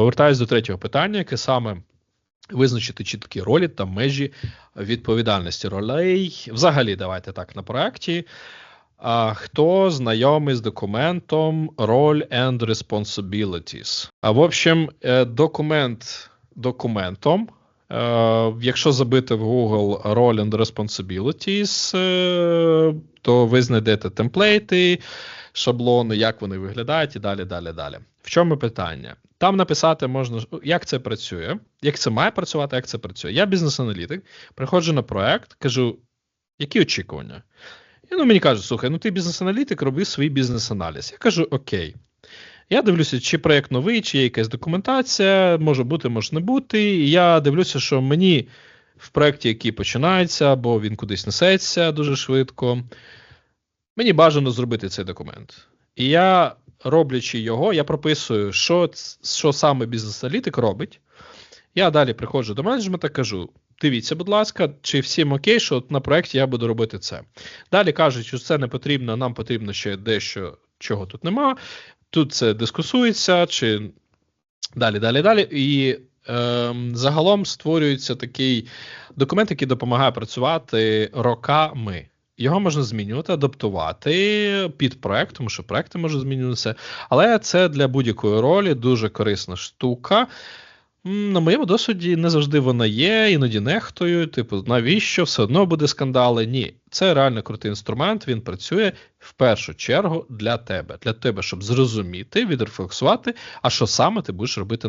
Повертаюсь до третього питання, яке саме визначити чіткі ролі та межі відповідальності ролей. Взагалі, давайте так на проєкті. А, хто знайомий з документом Role and Responsibilities? А в общем, е, документ документом. Е, Якщо забити в Google Role and Responsibilities, е, то ви знайдете темплейти, шаблони, як вони виглядають, і далі, далі, далі. В чому питання? Там написати можна, як це працює, як це має працювати, як це працює. Я бізнес-аналітик, приходжу на проект, кажу, які очікування? І ну, мені кажуть, слухай, ну ти бізнес-аналітик, роби свій бізнес-аналіз. Я кажу, окей. Я дивлюся, чи проєкт новий, чи є якась документація, може бути, може не бути. І я дивлюся, що мені в проєкті, який починається, або він кудись несеться дуже швидко, мені бажано зробити цей документ. І я, роблячи його, я прописую, що, що саме бізнес-аналітик робить. Я далі приходжу до менеджмента, кажу: дивіться, будь ласка, чи всім окей, що на проєкті я буду робити це. Далі кажуть, що це не потрібно, нам потрібно ще дещо, чого тут нема. Тут це дискусується, чи далі, далі, далі. І ем, загалом створюється такий документ, який допомагає працювати роками. Його можна змінювати, адаптувати під проект, тому що проекти можуть змінюватися. Але це для будь-якої ролі дуже корисна штука. На моєму досвіді не завжди вона є, іноді нехтою. Типу, навіщо? Все одно буде скандали. Ні, це реально крутий інструмент. Він працює в першу чергу для тебе, для тебе, щоб зрозуміти, відрефлексувати, а що саме ти будеш робити на